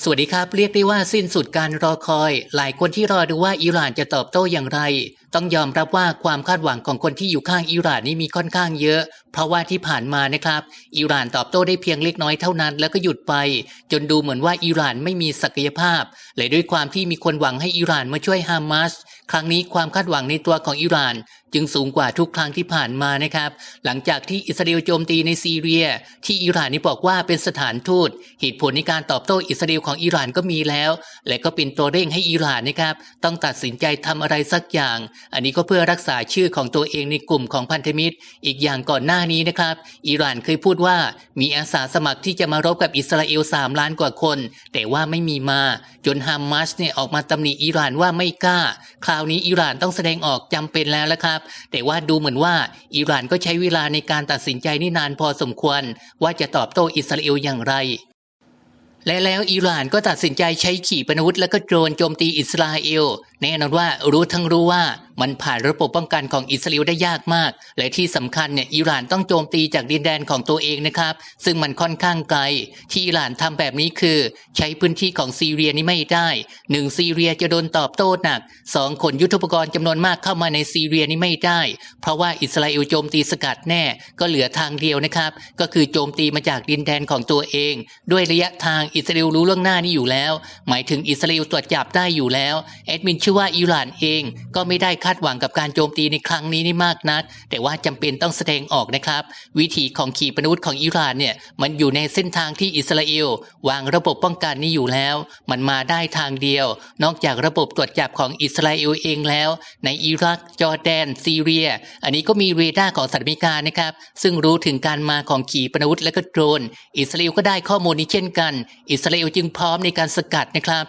สวัสดีครับ เรียกได้ว่าสิ้นสุดการรอคอย หลายคนที่รอดูว่าอิหร่านจะตอบโต้อย่างไร ต้องยอมรับว่าความคาดหวังของคนที่อยู่ข้างอิหร่านนี่มีค่อนข้างเยอะ เพราะว่าที่ผ่านมานะครับ อิหร่านตอบโต้ได้เพียงเล็กน้อยเท่านั้น แล้วก็หยุดไป จนดูเหมือนว่าอิหร่านไม่มีศักยภาพและด้วยความที่มีคนหวังให้อิหร่านมาช่วยฮามาสครั้งนี้ความคาดหวังในตัวของอิหร่าน จึงสูงกว่าทุกครั้งที่ผ่านมานะครับ หลังจากที่อิสราเอลโจมตีในซีเรีย ที่อิหร่านนี่บอกว่าเป็นสถานทูตเหตุผลในการตอบโต้อิสราเอลของอิหร่านก็มีแล้ว และก็เป็นตัวเร่งให้อิหร่านนะครับ ต้องตัดสินใจทำอะไรสักอย่างอันนี้ก็เพื่อรักษาชื่อของตัวเองในกลุ่มของพันธมิตร อีกอย่างก่อนหน้านี้นะครับ อิหร่านเคยพูดว่ามีอาสาสมัครที่จะมารบกับอิสราเอล 3 ล้านกว่าคน แต่ว่าไม่มีมา จนฮามาสเนี่ยออกมาตำหนิอิหร่านว่าไม่กล้า คราวนี้อิหร่านต้องแสดงออกจำเป็นแล้วละครับ แต่ว่าดูเหมือนว่าอิหร่านก็ใช้เวลาในการตัดสินใจนี่นานพอสมควร ว่าจะตอบโต้อิสราเอลอย่างไรและแล้วอิหร่านก็ตัดสินใจใช้ขีปนาวุธและก็โดรนโจมตีอิสราเอล แน่นอนว่ารู้ทั้งรู้ว่ามันผ่านระบบป้องกันของอิสราเอลได้ยากมาก และที่สำคัญเนี่ยอิหร่านต้องโจมตีจากดินแดนของตัวเองนะครับ ซึ่งมันค่อนข้างไกล ที่อิหร่านทำแบบนี้คือ ใช้พื้นที่ของซีเรียนี่ไม่ได้หนึ่งซีเรียจะโดนตอบโต้หนักสองขนยุทธปกรณ์จำนวนมากเข้ามาในซีเรียนี่ไม่ได้ เพราะว่าอิสราเอลโจมตีสกัดแน่ ก็เหลือทางเดียวนะครับ ก็คือโจมตีมาจากดินแดนของตัวเอง ด้วยระยะทางอิสราเอลรู้ล่วงหน้านี่อยู่แล้ว หมายถึงอิสราเอลตรวจจับได้อยู่แล้วแอดมินชื่อว่าอิหร่านเองก็ไม่ได้คาดหวังกับการโจมตีในครั้งนี้นี่มากนัก แต่ว่าจำเป็นต้องแสดงออกนะครับ วิธีของขีปนาวุธของอิหร่านเนี่ยมันอยู่ในเส้นทางที่อิสราเอลวางระบบป้องกันนี้อยู่แล้ว มันมาได้ทางเดียว นอกจากระบบตรวจจับของอิสราเอลเองแล้ว ในอิรัก จอร์แดน ซีเรีย อันนี้ก็มีเรดาร์ของสหรัฐอเมริกานะครับ ซึ่งรู้ถึงการมาของขีปนาวุธและก็โดรน อิสราเอลก็ได้ข้อมูลนี้เช่นกัน อิสราเอลจึงพร้อมในการสกัดนะครับ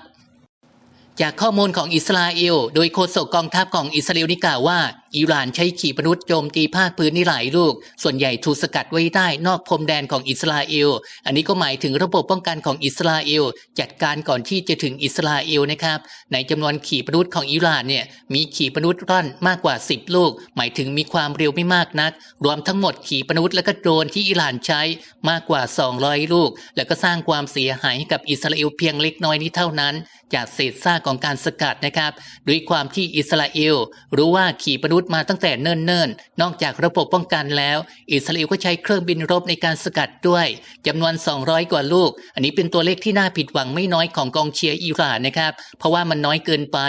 จากข้อมูลของอิสราเอล โดยโฆษกกองทัพของอิสราเอลนี่กล่าวว่า อิหร่านใช้ขีปนาวุธโจมตีภาคพื้นนี่หลายลูก ส่วนใหญ่ถูกสกัดไว้ได้นอกพรมแดนของอิสราเอล อันนี้ก็หมายถึงระบบป้องกันของอิสราเอล จัดการก่อนที่จะถึงอิสราเอลนะครับ ในจำนวนขีปนาวุธของอิหร่านเนี่ยมีขีปนาวุธร่อนมากกว่า 10 ลูก หมายถึงมีความเร็วไม่มากนัก รวมทั้งหมดขีปนาวุธและก็โดรนที่อิหร่านใช้มากกว่า 200 ลูก แล้วก็สร้างความเสียหายให้กับอิสราเอลเพียงเล็กน้อยนี้เท่านั้น จากเศษซากของการสกัดนะครับ ด้วยความที่อิสราเอล รู้ว่าขีปนาวุธมาตั้งแต่เนิ่นๆ นอกจากระบบป้องกันแล้ว อิสราเอลก็ใช้เครื่องบินรบในการสกัดด้วยจำนวน 200 กว่าลูก อันนี้เป็นตัวเลขที่น่าผิดหวังไม่น้อยของกองเชียร์อิหร่านนะครับ เพราะว่ามันน้อยเกินไป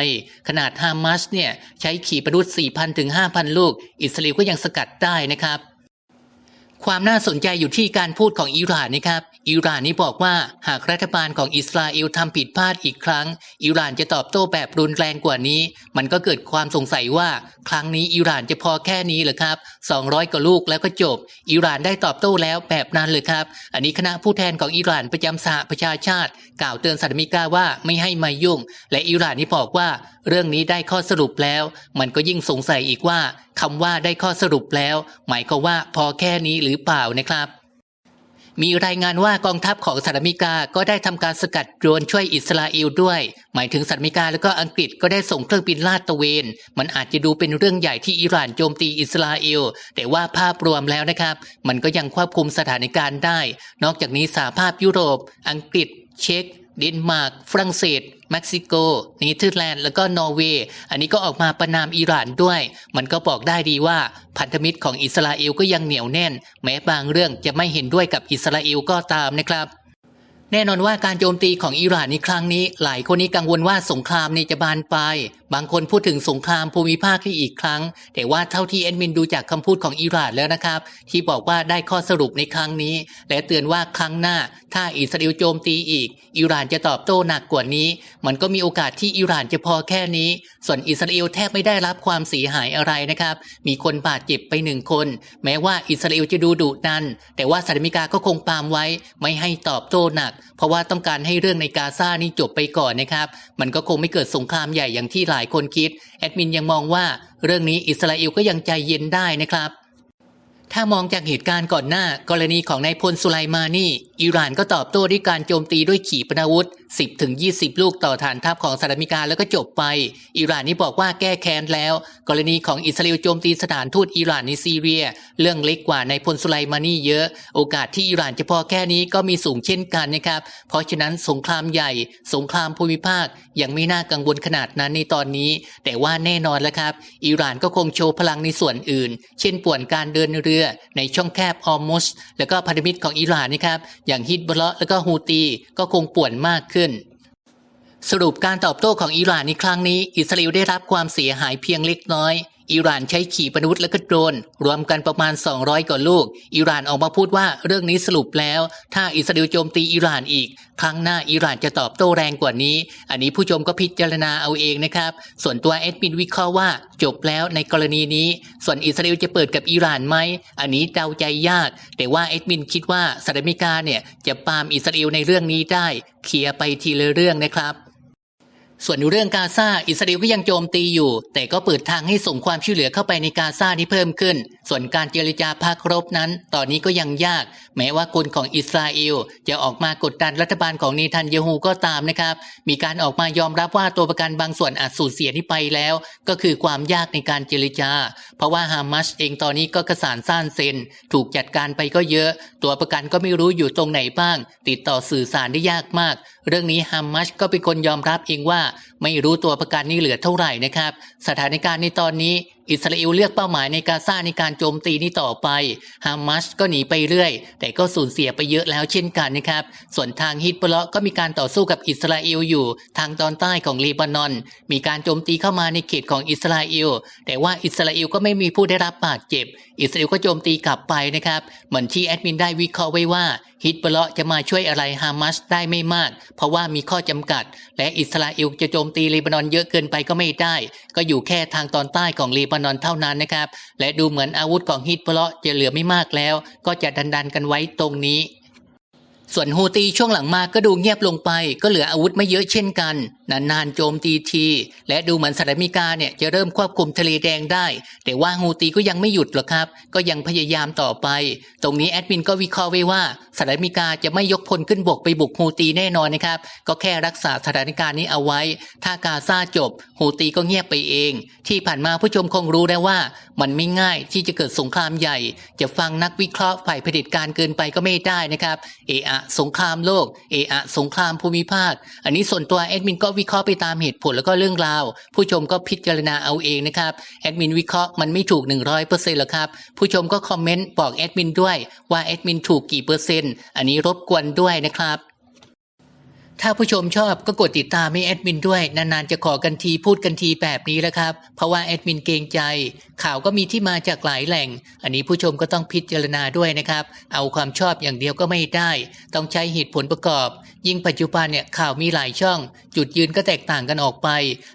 ขนาดฮามาสเนี่ยใช้ขีปนาวุธ4,000ถึง5,000 ลูก อิสราเอลก็ยังสกัดได้นะครับ ความน่าสนใจอยู่ที่การพูดของอิหร่านนะครับ อิหร่านนี่บอกว่าหากรัฐบาลของอิสราเอลทำผิดพลาดอีกครั้ง อิหร่านจะตอบโต้แบบรุนแรงกว่านี้ มันก็เกิดความสงสัยว่า ครั้งนี้อิหร่านจะพอแค่นี้เหรือครับ 200กว่าลูกแล้วก็จบ อิหร่านได้ตอบโต้แล้วแบบนั้นเลยครับ อันนี้คณะผู้แทนของอิหร่านประจำสหประชาชาติ กล่าวเตือนสหรัฐอเมริกาว่าไม่ให้มายุ่ง และอิหร่านนี่บอกว่า เรื่องนี้ได้ข้อสรุปแล้ว มันก็ยิ่งสงสัยอีกว่า คำว่าได้ข้อสรุปแล้ว หมายความว่าพอแค่นี้หรือเปล่านะครับ มีรายงานว่ากองทัพของสหรัฐอเมริกาก็ได้ทำการสกัดโดรนช่วยอิสราเอลด้วย หมายถึงสหรัฐอเมริกาแล้วก็อังกฤษก็ได้ส่งเครื่องบินลาดตระเวน มันอาจจะดูเป็นเรื่องใหญ่ที่อิหร่านโจมตีอิสราเอล แต่ว่าภาพรวมแล้วนะครับ มันก็ยังควบคุมสถานการณ์ได้ นอกจากนี้สหภาพยุโรป อังกฤษ เช็กเดนมาร์กฝรั่งเศสเม็กซิโกเนเธอร์แลนด์แล้วก็นอร์เวย์อันนี้ก็ออกมาประนามอิหร่านด้วย มันก็บอกได้ดีว่าพันธมิตรของอิสราเอลก็ยังเหนียวแน่น แม้บางเรื่องจะไม่เห็นด้วยกับอิสราเอลก็ตามนะครับ แน่นอนว่าการโจมตีของอิหร่านในครั้งนี้ หลายคนนี้กังวลว่าสงครามนี่จะบานปลายบางคนพูดถึงสงครามภูมิภาคที่อีกครั้ง แต่ว่าเท่าที่แอดมินดูจากคำพูดของอิหร่านแล้วนะครับ ที่บอกว่าได้ข้อสรุปในครั้งนี้ และเตือนว่าครั้งหน้า ถ้าอิสราเอลโจมตีอีก อิหร่านจะตอบโต้หนักกว่านี้ มันก็มีโอกาสที่อิหร่านจะพอแค่นี้ ส่วนอิสราเอลแทบไม่ได้รับความเสียหายอะไรนะครับ มีคนบาดเจ็บไปหนึ่งคน แม้ว่าอิสราเอลจะดูดุดัน แต่ว่าสหรัฐอเมริกาก็คงปามไว้ ไม่ให้ตอบโต้หนักเพราะว่าต้องการให้เรื่องในกาซานี่จบไปก่อนนะครับ มันก็คงไม่เกิดสงครามใหญ่อย่างที่หลายคนคิด แอดมินยังมองว่าเรื่องนี้อิสราเอลก็ยังใจเย็นได้นะครับ ถ้ามองจากเหตุการณ์ก่อนหน้า กรณีของนายพลสุไลมานี่ อิหร่านก็ตอบโต้ด้วยการโจมตีด้วยขีปนาวุธ10ถึง20 ลูกต่อฐานทัพของสหรัฐอเมริกาแล้วก็จบไป อิหร่านนี่บอกว่าแก้แค้นแล้ว กรณีของอิสราเอลโจมตีสถานทูตอิหร่านในซีเรีย เรื่องเล็กกว่าในพลสุไลมานี่เยอะ โอกาสที่อิหร่านจะพอแค่นี้ก็มีสูงเช่นกันนะครับ เพราะฉะนั้นสงครามใหญ่ สงครามภูมิภาคยังไม่น่ากังวลขนาดนั้นในตอนนี้ แต่ว่าแน่นอนแล้วครับ อิหร่านก็คงโชว์พลังในส่วนอื่น เช่นป่วนการเดินเรือในช่องแคบฮอร์มุสแล้วก็พันธมิตรของอิหร่านนะครับอย่างฮิตบลเลาะแล้วก็ฮูตีก็คงป่วนมากขึ้น สรุปการตอบโต้ของอิหร่านในครั้งนี้ อิสราเอลได้รับความเสียหายเพียงเล็กน้อย อิหร่านใช้ขีปนาวุธและก็โดรน รวมกันประมาณ 200 กว่าลูก อิหร่านออกมาพูดว่าเรื่องนี้สรุปแล้ว ถ้าอิสราเอลโจมตีอิหร่านอีก ครั้งหน้าอิหร่านจะตอบโต้แรงกว่านี้ อันนี้ผู้ชมก็พิจารณาเอาเองนะครับ ส่วนตัวแอดมินวิเคราะห์ว่าจบแล้วในกรณีนี้ ส่วนอิสราเอลจะเปิดกับอิหร่านไหม อันนี้เดาใจยาก แต่ว่าแอดมินคิดว่าสหรัฐอเมริกาเนี่ยจะปามอิสราเอลในเรื่องนี้ได้เคลียร์ไปทีละเรื่องนะครับ ส่วนเรื่องกาซาอิสราเอลก็ยังโจมตีอยู่ แต่ก็เปิดทางให้ส่งความช่วยเหลือเข้าไปในกาซาที่เพิ่มขึ้น ส่วนการเจรจาพักรบนั้น ตอนนี้ก็ยังยาก แม้ว่าคนของอิสราเอลจะออกมากดดันรัฐบาลของเนทันเยฮูก็ตามนะครับ มีการออกมายอมรับว่าตัวประกันบางส่วนอาจสูญเสียนี้ไปแล้ว ก็คือความยากในการเจรจา เพราะว่าฮามาสเองตอนนี้ก็กระสานซ่านเซนถูกจัดการไปก็เยอะ ตัวประกันก็ไม่รู้อยู่ตรงไหนบ้าง ติดต่อสื่อสารได้ยากมาก เรื่องนี้ฮามัสก็เป็นคนยอมรับเองว่าไม่รู้ตัวประกันนี่เหลือเท่าไหร่นะครับ สถานการณ์ในตอนนี้ อิสราเอลเลือกเป้าหมายในกาซาในการโจมตีนี้ต่อไปฮามัสก็หนีไปเรื่อย แต่ก็สูญเสียไปเยอะแล้วเช่นกันนะครับ ส่วนทางฮิตบลเลาะก็มีการต่อสู้กับอิสราเอลอยู่ทางตอนใต้ของเลบานอน มีการโจมตีเข้ามาในเขตของอิสราเอล แต่ว่าอิสราเอลก็ไม่มีผู้ได้รับบาดเจ็บ อิสราเอลก็โจมตีกลับไปนะครับ เหมือนที่แอดมินได้วิเคราะห์ไว้ว่าฮิตบลเลาะจะมาช่วยอะไรฮามัสได้ไม่มาก เพราะว่ามีข้อจำกัด และอิสราเอลจะโจมตีเลบานอนเยอะเกินไปก็ไม่ได้ ก็อยู่แค่ทางตอนใต้ของเลบานอนเท่านั้นนะครับ และดูเหมือนอาวุธของฮิตเพลาะจะเหลือไม่มากแล้ว ก็จะดันดันกันไว้ตรงนี้ ส่วนฮูตีช่วงหลังมาก็ดูเงียบลงไป ก็เหลืออาวุธไม่เยอะเช่นกัน นานๆโจมตีที และดูเหมือนสหรัฐอเมริกาเนี่ยจะเริ่มควบคุมทะเลแดงได้ แต่ว่าฮูตีก็ยังไม่หยุดหรอกครับ ก็ยังพยายามต่อไป ตรงนี้แอดมินก็วิเคราะห์ไว้ว่าสหรัฐอเมริกาจะไม่ยกพลขึ้นบกไปบุกฮูตีแน่นอนนะครับ ก็แค่รักษาสถานการณ์นี้เอาไว้ ถ้ากาซาจบฮูตีก็เงียบไปเอง ที่ผ่านมาผู้ชมคงรู้แล้วว่า มันไม่ง่ายที่จะเกิดสงครามใหญ่ จะฟังนักวิเคราะห์ฝ่ายเผด็จการเกินไปก็ไม่ได้นะครับเอะอะสงครามโลก เออะสงครามภูมิภาค อันนี้ส่วนตัวแอดมินก็วิเคราะห์ไปตามเหตุผลแล้วก็เรื่องราว ผู้ชมก็พิจารณาเอาเองนะครับ แอดมินวิเคราะห์มันไม่ถูก 100%หรอกครับ ผู้ชมก็คอมเมนต์บอกแอดมินด้วยว่าแอดมินถูกกี่เปอร์เซ็นต์ อันนี้รบกวนด้วยนะครับ ถ้าผู้ชมชอบก็กดติดตามให้แอดมินด้วย นานๆจะขอกันทีพูดกันทีแบบนี้แล้วครับ เพราะว่าแอดมินเกรงใจ ข่าวก็มีที่มาจากหลายแหล่ง อันนี้ผู้ชมก็ต้องพิจารณาด้วยนะครับ เอาความชอบอย่างเดียวก็ไม่ได้ ต้องใช้เหตุผลประกอบ ยิ่งปัจจุบันเนี่ยข่าวมีหลายช่อง จุดยืนก็แตกต่างกันออกไป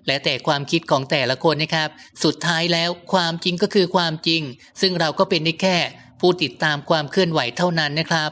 และแต่ความคิดของแต่ละคนนะครับ สุดท้ายแล้วความจริงก็คือความจริง ซึ่งเราก็เป็นได้แค่ ผู้ติดตามความเคลื่อนไหวเท่านั้นนะครับ